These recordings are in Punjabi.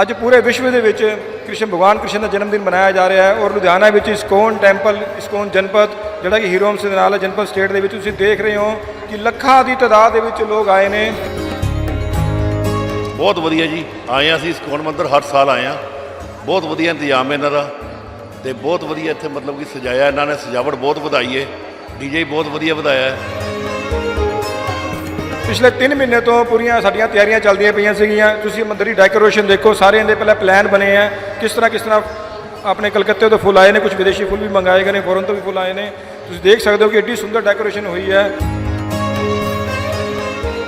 ਅੱਜ ਪੂਰੇ ਵਿਸ਼ਵ ਦੇ ਵਿੱਚ ਕ੍ਰਿਸ਼ਨ ਭਗਵਾਨ ਕ੍ਰਿਸ਼ਨ ਦਾ ਜਨਮ ਦਿਨ ਮਨਾਇਆ ਜਾ ਰਿਹਾ ਹੈ ਔਰ ਲੁਧਿਆਣਾ ਵਿੱਚ ਇਸਕੋਨ ਟੈਂਪਲ, ਇਸਕੋਨ ਜਨਪਦ ਜਿਹੜਾ ਕਿ ਹੀਰੋਮਸ ਦੇ ਨਾਲ ਹੈ ਜਨਪਦ ਸਟੇਟ ਦੇ ਵਿੱਚ ਤੁਸੀਂ ਦੇਖ ਰਹੇ ਹੋ ਕਿ ਲੱਖਾਂ ਦੀ ਤਾਦਾਦ ਦੇ ਵਿੱਚ ਲੋਕ ਆਏ ਨੇ। ਬਹੁਤ ਵਧੀਆ ਜੀ, ਆਏ ਹਾਂ ਅਸੀਂ ਇਸਕੌਣ ਮੰਦਰ, ਹਰ ਸਾਲ ਆਏ ਹਾਂ। ਬਹੁਤ ਵਧੀਆ ਇੰਤਜ਼ਾਮ ਹੈ ਇਹਨਾਂ ਦਾ ਤੇ ਬਹੁਤ ਵਧੀਆ ਇੱਥੇ ਮਤਲਬ ਕਿ ਸਜਾਇਆ ਇਹਨਾਂ ਨੇ, ਸਜਾਵਟ ਬਹੁਤ ਵਧਾਈ ਹੈ। ਡੀਜੇ ਬਹੁਤ ਵਧੀਆ ਵਧਾਇਆ ਹੈ। ਪਿਛਲੇ 3 ਮਹੀਨੇ ਤੋਂ ਪੂਰੀਆਂ ਸਾਡੀਆਂ ਤਿਆਰੀਆਂ ਚੱਲਦੀਆਂ ਪਈਆਂ ਸੀਗੀਆਂ। ਤੁਸੀਂ ਮੰਦਰ ਦੀ ਡੈਕੋਰੇਸ਼ਨ ਦੇਖੋ ਸਾਰਿਆਂ ਦੇ ਪਹਿਲਾਂ ਪਲਾਨ ਬਣੇ ਆ। ਕਿਸ ਤਰ੍ਹਾਂ ਕਿਸ ਤਰ੍ਹਾਂ ਆਪਣੇ ਕਲਕੱਤੇ ਤੋਂ ਫੁੱਲ ਆਏ ਨੇ ਕੁਝ ਵਿਦੇਸ਼ੀ ਫੁੱਲ ਵੀ ਮੰਗਾਏ ਗਏ ਨੇ ਫੋਰਨ ਤੋਂ ਵੀ ਫੁੱਲ ਆਏ ਨੇ। ਤੁਸੀਂ ਦੇਖ ਸਕਦੇ ਹੋ ਕਿ ਏਡੀ ਸੁੰਦਰ ਡੈਕੋਰੇਸ਼ਨ ਹੋਈ ਹੈ।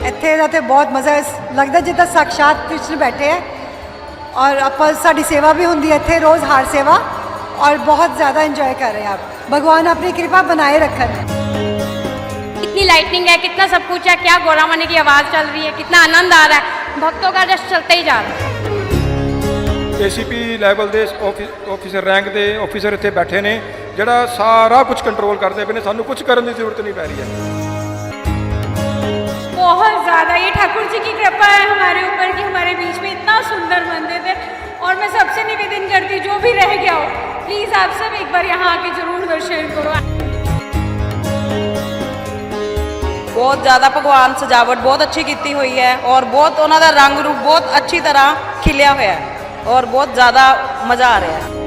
ਇੱਥੇ ਦਾ ਤੇ ਬਹੁਤ ਮਜ਼ਾ ਹੈ। ਲੱਗਦਾ ਜਿੱਦਾਂ ਸਾਕਸ਼ਾਤ ਕ੍ਰਿਸ਼ਨ ਬੈਠੇ ਹੈ ਔਰ ਆਪਾਂ ਸਾਡੀ ਸੇਵਾ ਵੀ ਹੁੰਦੀ ਹੈ ਇੱਥੇ, ਰੋਜ਼ ਹਾਰ ਸੇਵਾ। ਔਰ ਬਹੁਤ ਜ਼ਿਆਦਾ ਇੰਜੋਏ ਕਰ ਰਹੇ ਹਾਂ ਆਪ। ਭਗਵਾਨ ਆਪਣੀ ਕਿਰਪਾ ਬਣਾਏ ਰੱਖਣ। कितनी लाइटनिंग है कितना सब कुछ है क्या गोरा मनी की आवाज़ चल रही है कितना आनंद आ रहा है भक्तों का जस्ट चलते ही जा रहा है ਏਸੀਪੀ ਲੈਵਲ ਦੇ ਆਫੀਸਰ ਰੈਂਕ ਦੇ ਆਫੀਸਰ ਇੱਥੇ ਬੈਠੇ ਨੇ ਜਿਹੜਾ ਸਾਰਾ ਕੁਝ ਕੰਟਰੋਲ ਕਰਦੇ ਪਏ ਨੇ ਸਾਨੂੰ ਕੁਝ ਕਰਨ ਦੀ ਜ਼ਰੂਰਤ ਨਹੀਂ ਪੈ ਰਹੀ ਹੈ बहुत ज़्यादा ये ठाकुर जी की कृपा है हमारे ऊपर कि हमारे बीच में इतना सुंदर मंदिर है और मैं सबसे निवेदन करती जो भी रह गया हो प्लीज़ आप सब एक बार यहाँ आके ज़रूर दर्शन करो ਬਹੁਤ ਜ਼ਿਆਦਾ ਭਗਵਾਨ ਸਜਾਵਟ ਬਹੁਤ ਅੱਛੀ ਕੀਤੀ ਹੋਈ ਹੈ ਔਰ ਬਹੁਤ ਉਹਨਾਂ ਦਾ ਰੰਗ ਰੂਪ ਬਹੁਤ ਅੱਛੀ ਤਰ੍ਹਾਂ ਖਿਲਿਆ ਹੋਇਆ ਹੈ ਔਰ ਬਹੁਤ ਜ਼ਿਆਦਾ ਮਜ਼ਾ ਆ ਰਿਹਾ ਹੈ।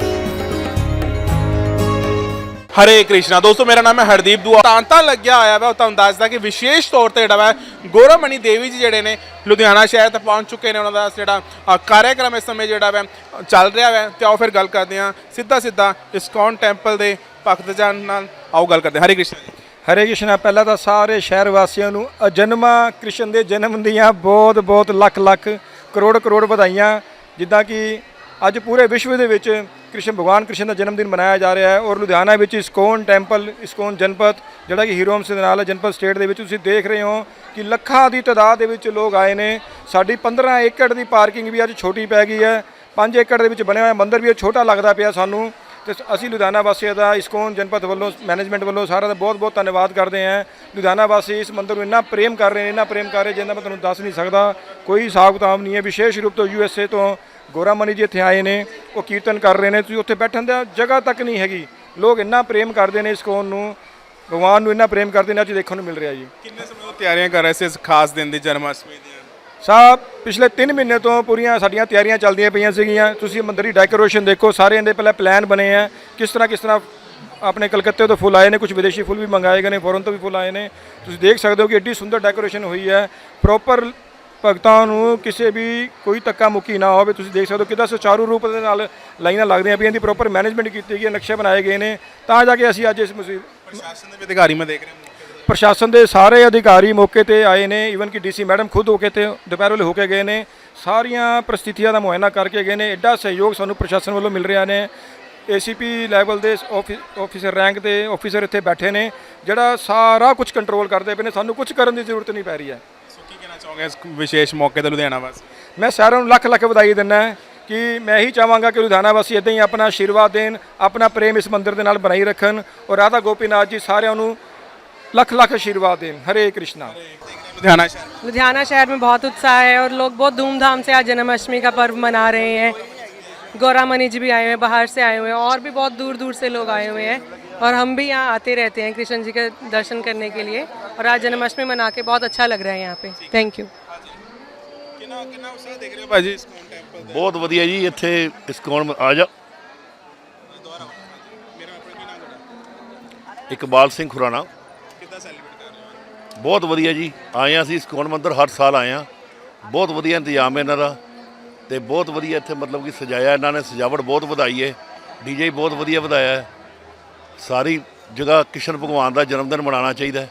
ਹਰੇ ਕ੍ਰਿਸ਼ਨਾ ਦੋਸਤੋ ਮੇਰਾ ਨਾਮ ਹੈ ਹਰਦੀਪ ਦੂਆ। ਤਾਂਤਾ ਲੱਗਿਆ ਹੋਇਆ ਵਾ ਤੁਹਾਨੂੰ ਦੱਸਦਾ ਕਿ ਵਿਸ਼ੇਸ਼ ਤੌਰ ਤੇ ਜਿਹੜਾ ਵਾ ਗੋਰਾਮਣੀ ਦੇਵੀ ਜੀ ਜਿਹੜੇ ਨੇ ਲੁਧਿਆਣਾ ਸ਼ਹਿਰ 'ਤੇ ਪਹੁੰਚ ਚੁੱਕੇ ਨੇ ਉਹਨਾਂ ਦਾ ਜਿਹੜਾ ਅ, ਕਾਰਿਆਕ੍ਰਮ ਇਸ ਸਮੇਂ ਜਿਹੜਾ ਵਾ ਚੱਲ ਰਿਹਾ ਵਾ। ਤੇ ਆਓ ਫਿਰ ਗੱਲ ਕਰਦੇ ਹਾਂ ਸਿੱਧਾ ਸਿੱਧਾ ਇਸਕੌਨ ਟੈਂਪਲ ਦੇ ਭਗਤ ਜਨ ਨਾਲ। ਆਓ ਗੱਲ ਕਰਦੇ ਹਰੇ ਕ੍ਰਿਸ਼ਨਾ ਜੀ। ਹਰੇ ਕ੍ਰਿਸ਼ਨਾ ਪਹਿਲਾਂ ਤਾਂ ਸਾਰੇ ਸ਼ਹਿਰ ਵਾਸੀਆਂ ਨੂੰ ਅਜਨਮਾ ਕ੍ਰਿਸ਼ਨ ਦੇ ਜਨਮ ਦੀਆਂ ਬਹੁਤ ਬਹੁਤ ਲੱਖ ਲੱਖ, ਕਰੋੜ ਕਰੋੜ ਵਧਾਈਆਂ। ਜਿੱਦਾਂ ਕਿ ਅੱਜ ਪੂਰੇ ਵਿਸ਼ਵ ਦੇ ਵਿੱਚ ਕ੍ਰਿਸ਼ਨ, ਭਗਵਾਨ ਕ੍ਰਿਸ਼ਨ ਦਾ ਜਨਮ ਦਿਨ ਮਨਾਇਆ ਜਾ ਰਿਹਾ ਹੈ ਔਰ ਲੁਧਿਆਣਾ ਵਿੱਚ ਇਸਕੋਨ ਟੈਂਪਲ, ਇਸਕੋਨ ਜਨਪਤ ਜਿਹੜਾ ਕਿ ਹੀਰੋਮਸ ਦੇ ਨਾਲ ਹੈ ਜਨਪਤ ਸਟੇਟ ਦੇ ਵਿੱਚ ਤੁਸੀਂ ਦੇਖ ਰਹੇ ਹੋ ਕਿ ਲੱਖਾਂ ਦੀ ਤਾਦਾਦ ਦੇ ਵਿੱਚ ਲੋਕ ਆਏ ਨੇ। ਸਾਡੀ 15 ਏਕੜ ਦੀ ਪਾਰਕਿੰਗ ਵੀ ਅੱਜ ਛੋਟੀ ਪੈ ਗਈ ਹੈ। 5 ਏਕੜ ਦੇ ਵਿੱਚ ਬਣਿਆ ਹੋਇਆ ਮੰਦਿਰ ਵੀ ਉਹ ਛੋਟਾ ਲੱਗਦਾ ਪਿਆ ਸਾਨੂੰ। ਤੇ ਅਸੀਂ ਲੁਧਿਆਣਾ ਵਾਸੀਆਂ ਦਾ ਇਸਕੋਨ ਜਨਪਦ ਵੱਲੋਂ ਮੈਨੇਜਮੈਂਟ ਵੱਲੋਂ ਸਾਰਾ ਦਾ ਬਹੁਤ ਬਹੁਤ ਧੰਨਵਾਦ ਕਰਦੇ ਹਾਂ। ਲੁਧਿਆਣਾ ਵਾਸੀ ਇਸ ਮੰਦਰ ਨੂੰ ਇੰਨਾ ਪ੍ਰੇਮ ਕਰ ਰਹੇ ਨੇ, ਇੰਨਾ ਪ੍ਰੇਮ ਕਰ ਰਹੇ ਜਿੰਨਾ ਮੈਂ ਤੁਹਾਨੂੰ ਦੱਸ ਨਹੀਂ ਸਕਦਾ। ਕੋਈ ਹਿਸਾਬ ਕਿਤਾਬ ਨਹੀਂ ਹੈ। ਵਿਸ਼ੇਸ਼ ਰੂਪ ਤੋਂ ਯੂਐਸਏ ਤੋਂ ਗੋਰਾਮਨੀ ਜੀ ਇੱਥੇ ਆਏ ਨੇ, ਉਹ ਕੀਰਤਨ ਕਰ ਰਹੇ ਨੇ। ਤੁਸੀਂ ਉੱਥੇ ਬੈਠਣ ਦਾ ਜਗ੍ਹਾ ਤੱਕ ਨਹੀਂ ਹੈਗੀ। ਲੋਕ ਇੰਨਾ ਪ੍ਰੇਮ ਕਰਦੇ ਨੇ ਇਸਕੋਨ ਨੂੰ, ਭਗਵਾਨ ਨੂੰ ਇੰਨਾ ਪ੍ਰੇਮ ਕਰਦੇ ਨੇ, ਅੱਜ ਦੇਖਣ ਨੂੰ ਮਿਲ ਰਿਹਾ ਜੀ। ਕਿੰਨੇ ਸਮੇਂ ਤੋਂ ਤਿਆਰੀਆਂ ਕਰ ਰਹੇ ਸੀ ਇਸ ਖਾਸ ਦਿਨ ਦੀ ਜਨਮ ਅਸ਼ਟਮੀ ਦੀਆਂ ਸਾਹਿਬ, ਪਿਛਲੇ 3 ਮਹੀਨੇ ਤੋਂ ਪੂਰੀਆਂ ਸਾਡੀਆਂ ਤਿਆਰੀਆਂ ਚੱਲਦੀਆਂ ਪਈਆਂ ਸੀਗੀਆਂ। ਤੁਸੀਂ ਮੰਦਰ ਦੀ ਡੈਕੋਰੇਸ਼ਨ ਦੇਖੋ, ਸਾਰਿਆਂ ਦੇ ਪਹਿਲਾਂ ਪਲਾਨ ਬਣੇ ਆ। ਕਿਸ ਤਰ੍ਹਾਂ ਕਿਸ ਤਰ੍ਹਾਂ ਆਪਣੇ ਕਲਕੱਤੇ ਤੋਂ ਫੁੱਲ ਆਏ ਨੇ ਕੁਝ ਵਿਦੇਸ਼ੀ ਫੁੱਲ ਵੀ ਮੰਗਾਏ ਗਏ ਨੇ ਫੋਰਨ ਤੋਂ ਵੀ ਫੁੱਲ ਆਏ ਨੇ। ਤੁਸੀਂ ਦੇਖ ਸਕਦੇ ਹੋ ਕਿ ਏਡੀ ਸੁੰਦਰ ਡੈਕੋਰੇਸ਼ਨ ਹੋਈ ਹੈ। ਪ੍ਰੋਪਰ ਭਗਤਾਂ ਨੂੰ ਕਿਸੇ ਵੀ ਕੋਈ ਧੱਕਾ ਮੁੱਕੀ ਨਾ ਹੋਵੇ। ਤੁਸੀਂ ਦੇਖ ਸਕਦੇ ਹੋ ਕਿੱਦਾਂ ਸੁਚਾਰੂ ਰੂਪ ਦੇ ਨਾਲ ਲਾਈਨਾਂ ਲੱਗਦੀਆਂ ਪਈਆਂ ਦੀ ਪ੍ਰੋਪਰ ਮੈਨੇਜਮੈਂਟ ਕੀਤੀ ਗਈ ਹੈ, ਨਕਸ਼ੇ ਬਣਾਏ ਗਏ ਨੇ। ਤਾਂ ਜਾ ਕੇ ਅਸੀਂ ਅੱਜ ਇਸ ਮੁਸੀਬਤ ਪ੍ਰਸ਼ਾਸਨ ਦੇ ਅਧਿਕਾਰੀ ਮੈਂ ਦੇਖ ਰਿਹਾ। ਪ੍ਰਸ਼ਾਸਨ ਦੇ ਸਾਰੇ ਅਧਿਕਾਰੀ ਮੌਕੇ ਤੇ ਆਏ ਨੇ ਈਵਨ ਕਿ ਡੀਸੀ ਮੈਡਮ ਖੁਦ ਹੋ ਕੇ ਤੇ ਦੁਪਹਿਰ ਵੇਲੇ ਹੋ ਕੇ ਗਏ ਨੇ। ਸਾਰੀਆਂ ਪ੍ਰਸਥਿਤੀਆਂ ਦਾ ਮੁਆਇਨਾ ਕਰਕੇ ਗਏ ਨੇ। ਐਡਾ ਸਹਿਯੋਗ ਸਾਨੂੰ ਪ੍ਰਸ਼ਾਸਨ ਵੱਲੋਂ ਮਿਲ ਰਿਹਾ ਨੇ। ਏਸੀਪੀ ਲੈਵਲ ਦੇ ਆਫੀਸਰ ਰੈਂਕ ਦੇ ਆਫੀਸਰ ਇੱਥੇ ਬੈਠੇ ਨੇ ਜਿਹੜਾ ਸਾਰਾ ਕੁਝ ਕੰਟਰੋਲ ਕਰਦੇ ਪਏ ਨੇ। ਸਾਨੂੰ ਕੁਝ ਕਰਨ ਦੀ ਜ਼ਰੂਰਤ ਨਹੀਂ ਪੈ ਰਹੀ ਹੈ। ਸੋ ਕੀ ਕਹਿਣਾ ਚਾਹੋਗੇ ਇਸ ਵਿਸ਼ੇਸ਼ ਮੌਕੇ ਤੇ ਲੁਧਿਆਣਾ ਵਾਸੀ? ਮੈਂ ਸਾਰਿਆਂ ਨੂੰ ਲੱਖ ਲੱਖ ਵਧਾਈ ਦਿੰਦਾ ਕਿ ਮੈਂ ਇਹੀ ਚਾਹਾਂਗਾ ਕਿ ਲੁਧਿਆਣਾ ਵਾਸੀ ਇਦਾਂ ਹੀ ਆਪਣਾ ਆਸ਼ੀਰਵਾਦ ਦੇਣ ਆਪਣਾ ਪ੍ਰੇਮ ਇਸ ਮੰਦਿਰ ਦੇ ਨਾਲ ਬਣਾਈ ਰੱਖਣ। ਔਰ ਰਾਧਾ ਗੋਪੀਨਾਥ ਜੀ ਸਾਰਿਆਂ ਨੂੰ ਲੱਖ ਲੱਖ ਆਸ਼ੀਰਵਾਦ ਦੇਣ ਹਰੇ ਕ੍ਰਿਸ਼ਨਾ ਲੁਧਿਆਣਾ ਸ਼ਹਿਰ लुधियाना शहर में बहुत उत्साह है और लोग बहुत धूमधाम से आज जन्माष्टमी का पर्व मना रहे हैं गौरा मणि जी भी आए हुए हैं बाहर से आए हुए हैं और भी बहुत दूर दूर से लोग आए हुए हैं और हम भी यहाँ आते रहते हैं कृष्ण जी के दर्शन करने के लिए और आज जन्माष्टमी मना के बहुत अच्छा लग रहा है यहाँ पे थैंक यू ਕਿੰਨਾ ਕਿੰਨਾ ਉਤਸ਼ਾਹ ਦੇਖ ਰਹੇ ਹੋ ਭਾਜੀ ਇਸਕੌਨ ਟੈਂਪਲ ਬਹੁਤ ਵਧੀਆ ਜੀ ਇੱਥੇ ਇਸਕੌਣ ਆ ਜਾ ਇਕਬਾਲ ਸਿੰਘ ਖੁਰਾਣਾ ਬਹੁਤ ਵਧੀਆ ਜੀ। ਆਏ ਹਾਂ ਅਸੀਂ ਇਸਕੌਣ ਮੰਦਰ, ਹਰ ਸਾਲ ਆਏ ਹਾਂ। ਬਹੁਤ ਵਧੀਆ ਇੰਤਜ਼ਾਮ ਹੈ ਇਹਨਾਂ ਦਾ ਤੇ ਬਹੁਤ ਵਧੀਆ ਇੱਥੇ ਮਤਲਬ ਕਿ ਸਜਾਇਆ ਇਹਨਾਂ ਨੇ, ਸਜਾਵਟ ਬਹੁਤ ਵਧਾਈ ਹੈ। ਡੀਜੇ ਬਹੁਤ ਵਧੀਆ ਵਧਾਇਆ ਹੈ। ਸਾਰੀ ਜਗ੍ਹਾ ਕ੍ਰਿਸ਼ਨ ਭਗਵਾਨ ਦਾ ਜਨਮ ਦਿਨ ਮਨਾਉਣਾ ਚਾਹੀਦਾ ਹੈ।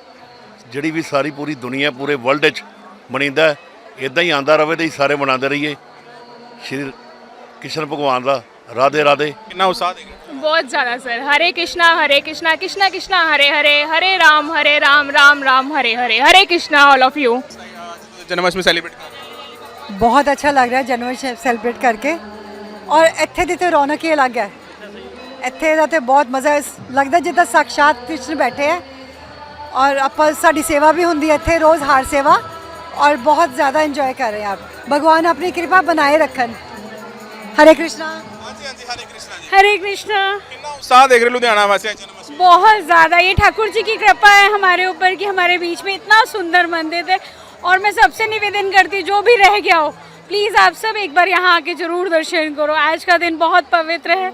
ਜਿਹੜੀ ਵੀ ਸਾਰੀ ਪੂਰੀ ਦੁਨੀਆ, ਪੂਰੇ ਵਰਲਡ 'ਚ ਮਨਾਉਂਦਾ ਹੈ ਇਦਾਂ ਹੀ ਆਂਦਾ ਰਵੇ ਤੇ ਅਸੀਂ ਸਾਰੇ ਮਨਾਉਂਦੇ ਰਹੀਏ। ਸ਼੍ਰੀ ਕ੍ਰਿਸ਼ਨ ਭਗਵਾਨ ਦਾ ਰਾਧੇ ਰਾਧੇ। ਕਿੰਨਾ ਉਤਸ਼ਾਹ ਦੇਗਾ बहुत ज़्यादा sir Hare Krishna Hare Krishna Krishna Krishna Hare Hare Hare Ram Hare Ram Ram Ram Hare Hare Hare Krishna all of you Janmashtami celebrate ਕਰ ਰਹੇ ਬਹੁਤ ਅੱਛਾ ਲੱਗ ਰਿਹਾ ਜਨਵਰੀ ਸੈਲੀਬ੍ਰੇਟ ਕਰਕੇ। ਔਰ ਇੱਥੇ ਦੀ ਤੇ ਰੌਣਕ ਹੀ ਅਲੱਗ ਹੈ। ਇੱਥੇ ਦਾ ਤੇ ਬਹੁਤ ਮਜ਼ਾ ਇਸ ਲੱਗਦਾ ਜਿੱਦਾਂ ਸਾਖਸ਼ਾਤ ਕ੍ਰਿਸ਼ਨ ਬੈਠੇ ਹੈ। ਔਰ ਆਪਾਂ ਸਾਡੀ ਸੇਵਾ ਵੀ ਹੁੰਦੀ ਹੈ ਇੱਥੇ ਰੋਜ਼ ਹਾਰ ਸੇਵਾ। ਔਰ ਬਹੁਤ ਜ਼ਿਆਦਾ ਇੰਜੋਏ ਕਰ ਰਹੇ ਆਪ। ਭਗਵਾਨ ਆਪਣੀ ਕਿਰਪਾ ਬਣਾਏ ਰੱਖਣ। ਹਰੇ ਕ੍ਰਿਸ਼ਨਾ। ਹਾਂਜੀ ਹਾਂਜੀ ਹਰੇ ਕ੍ਰਿਸ਼ਨਾ ਜੀ हरे कृष्णा ਕਿੰਨਾ ਉਤਸ਼ਾਹ ਦੇਖ ਰਹੇ ਲੁਧਿਆਣਾ ਵਾਸੀਆਂ ਜਨਮ ਅਸ਼ਟਮੀ बहुत ज़्यादा ये ठाकुर जी की कृपा है हमारे ऊपर कि हमारे बीच में इतना सुंदर मंदिर है और मैं सबसे निवेदन करती हूँ जो भी रह गया हो प्लीज़ आप सब एक बार यहाँ आके ज़रूर दर्शन करो आज का दिन बहुत पवित्र है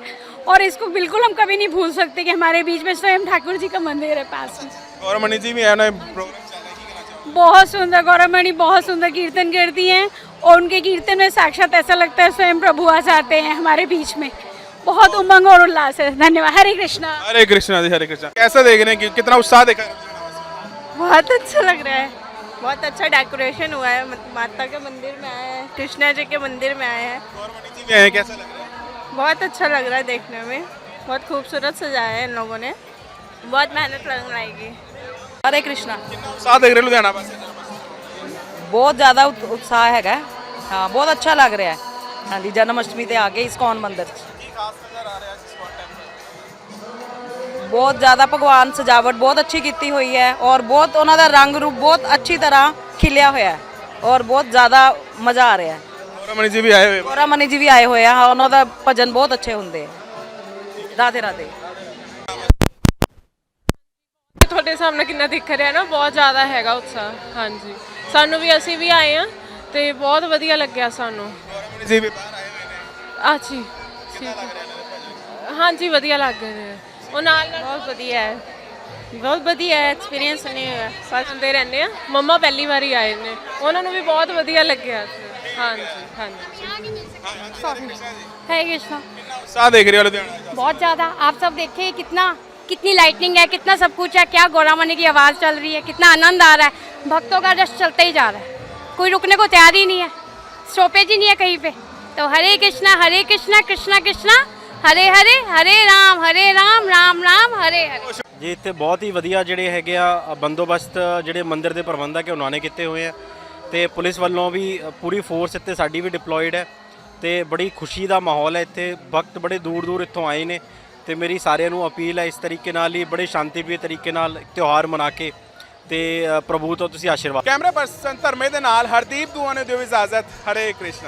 और इसको बिल्कुल हम कभी नहीं भूल सकते कि हमारे बीच में स्वयं ठाकुर जी का मंदिर है पास में ਗੌਰਵ ਮਨੀ ਜੀ ਵੀ ਆਏ ਨੇ ਪ੍ਰੋਗਰਾਮ ਚੱਲ ਰਿਹਾ ਕੀ ਕਹਿਣਾ ਚਾਹੋਗੇ? बहुत सुंदर गौरवमणि बहुत सुंदर कीर्तन करती हैं और उनके कीर्तन में साक्षात ऐसा लगता है स्वयं प्रभु आ जाते हैं हमारे बीच में। बहुत उमंग और उल्लास है। धन्यवाद। हरे कृष्णा। हरे कृष्णा जी हरे कृष्णा। कैसे देख रहे हैं कि कितना उत्साह देखा? है? बहुत अच्छा लग रहा है। बहुत अच्छा डेकोरेशन हुआ है। माता के मंदिर में आए हैं। कृष्णा जी के मंदिर में आए हैं। हैं कैसा लग रहा है? बहुत अच्छा लग रहा है देखने में। बहुत खूबसूरत सजाया है इन लोगों ने। बहुत मेहनत लगाएगी हरे कृष्णा। देख रहे लुधियाना ਬਹੁਤ ਜ਼ਿਆਦਾ ਉਤ- ਉਤਸ਼ਾਹ ਹੈਗਾ। ਹੈ। ਹਾਂ ਬਹੁਤ ਅੱਛਾ ਲੱਗ ਰਿਹਾ। ਹੈ ਹਾਂਜੀ ਜਨਮ ਅਸ਼ਟਮੀ ਤੇ ਆ ਗਏ ਇਸਕੌਨ ਮੰਦਿਰ 'ਚ? ਕੀ ਖਾਸ ਨਜ਼ਰ ਆ ਰਿਹਾ ਇਸ ਸਪੌਟ ਟੈਂਪਲ ਬਹੁਤ ਜ਼ਿਆਦਾ ਭਗਵਾਨ ਸਜਾਵਟ ਬਹੁਤ ਅੱਛੀ ਕੀਤੀ ਹੋਈ ਹੈ ਔਰ ਬਹੁਤ ਉਹਨਾਂ ਦਾ ਰੰਗ ਰੂਪ ਬਹੁਤ ਅੱਛੀ ਤਰ੍ਹਾਂ ਖਿਲਿਆ ਹੋਇਆ ਹੈ ਔਰ ਬਹੁਤ ਜ਼ਿਆਦਾ ਮਜ਼ਾ ਆ ਰਿਹਾ ਹੈ। ਗੌਰਵ ਮਨੀ ਜੀ ਵੀ ਆਏ ਹੋਏ ਗੋਰਾ ਮਨੀ ਜੀ ਵੀ ਆਏ ਹੋਏ ਆ। ਹਾਂ, ਉਹਨਾਂ ਦਾ ਭਜਨ ਬਹੁਤ ਅੱਛੇ ਹੁੰਦੇ ਆ। ਰਾਧੇ ਰਾਧੇ। ਤੁਹਾਡੇ ਸਾਹਮਣੇ ਕਿੰਨਾ ਦਿਖ ਰਿਹਾ ਨਾ ਬਹੁਤ ਜ਼ਿਆਦਾ ਹੈਗਾ ਉਤਸ਼ਾਹ। ਹਾਂਜੀ। ਸਾਨੂੰ ਵੀ ਅਸੀਂ ਵੀ ਆਏ ਆ ਤੇ ਬਹੁਤ ਵਧੀਆ ਲੱਗਿਆ ਸਾਨੂੰ ਗੌਰਵ ਮਨੀ ਜੀ ਵੀ ਬਾਹਰ ਆਏ ਹੋਏ ਨੇ ਆਜੀ ਠੀਕ ਹੈ ਹਾਂਜੀ ਵਧੀਆ ਲੱਗ ਰਿਹਾ ਉਹ ਨਾਲ ਨਾਲ ਬਹੁਤ ਵਧੀਆ ਹੈ ਬਹੁਤ ਵਧੀਆ ਐਕਸਪੀਰੀਅੰਸ ਨਹੀਂ ਹੋਇਆ ਸਾਥ ਰਹਿੰਦੇ ਆ ਮੰਮਾ ਪਹਿਲੀ ਵਾਰੀ ਆਏ ਨੇ ਉਹਨਾਂ ਨੂੰ ਵੀ ਬਹੁਤ ਵਧੀਆ ਲੱਗਿਆ ਇੱਥੇ। ਹਾਂਜੀ ਹਾਂਜੀ हरे कृष्णा उत्साह देख रहे हो लुधियाना वासियों बहुत ज़्यादा आप सब देखिए कितना कितनी लाइटनिंग है कितना सब कुछ है क्या गौरामणि की आवाज़ चल रही है कितना आनंद आ रहा है भक्तों का रश चलते ही जा रहा है कोई रुकने को तैयार ही नहीं है स्टॉपेज ही नहीं है कहीं पे तो हरे कृष्णा हरे कृष्णा कृष्णा कृष्णा हरे हरे हरे राम हरे राम राम राम हरे हरे ਜੀ ਇੱਥੇ ਬਹੁਤ ਹੀ ਵਧੀਆ ਜਿਹੜੇ ਹੈਗੇ ਆ ਅ, ਬੰਦੋਬਸਤ ਜਿਹੜੇ ਮੰਦਿਰ ਦੇ ਪ੍ਰਬੰਧਕ ਹੈ ਉਹਨਾਂ ਨੇ ਕੀਤੇ ਹੋਏ ਆ ਤੇ ਪੁਲਿਸ ਵੱਲੋਂ ਵੀ ਅ, ਪੂਰੀ ਫੋਰਸ ਇੱਥੇ ਸਾਡੀ ਵੀ ਡਿਪਲੋਇਡ ਹੈ ਤੇ ਬੜੀ ਖੁਸ਼ੀ ਦਾ ਮਾਹੌਲ ਹੈ ਇੱਥੇ ਭਗਤ ਬੜੇ ਦੂਰ ਦੂਰ ਇੱਥੋਂ ਆਏ ਨੇ ਤੇ ਮੇਰੀ ਸਾਰਿਆਂ ਨੂੰ ਅਪੀਲ ਹੈ ਇਸ ਤਰੀਕੇ ਨਾਲ ਹੀ, ਬੜੇ ਸ਼ਾਂਤੀਪ੍ਰਿय ਤਰੀਕੇ ਨਾਲ ਤਿਉਹਾਰ ਮਨਾ ਕੇ ਤੇ ਪ੍ਰਭੂ ਤੋਂ ਤੁਸੀਂ ਆਸ਼ੀਰਵਾਦ ਕੈਮਰਾ ਪਰਸਨ ਧਰਮੇ ਦੇ ਨਾਲ, ਹਰਦੀਪ ਦੂਆ ਨੇ ਦਿਓ ਇਜਾਜ਼ਤ। ਹਰੇ ਕ੍ਰਿਸ਼ਨ।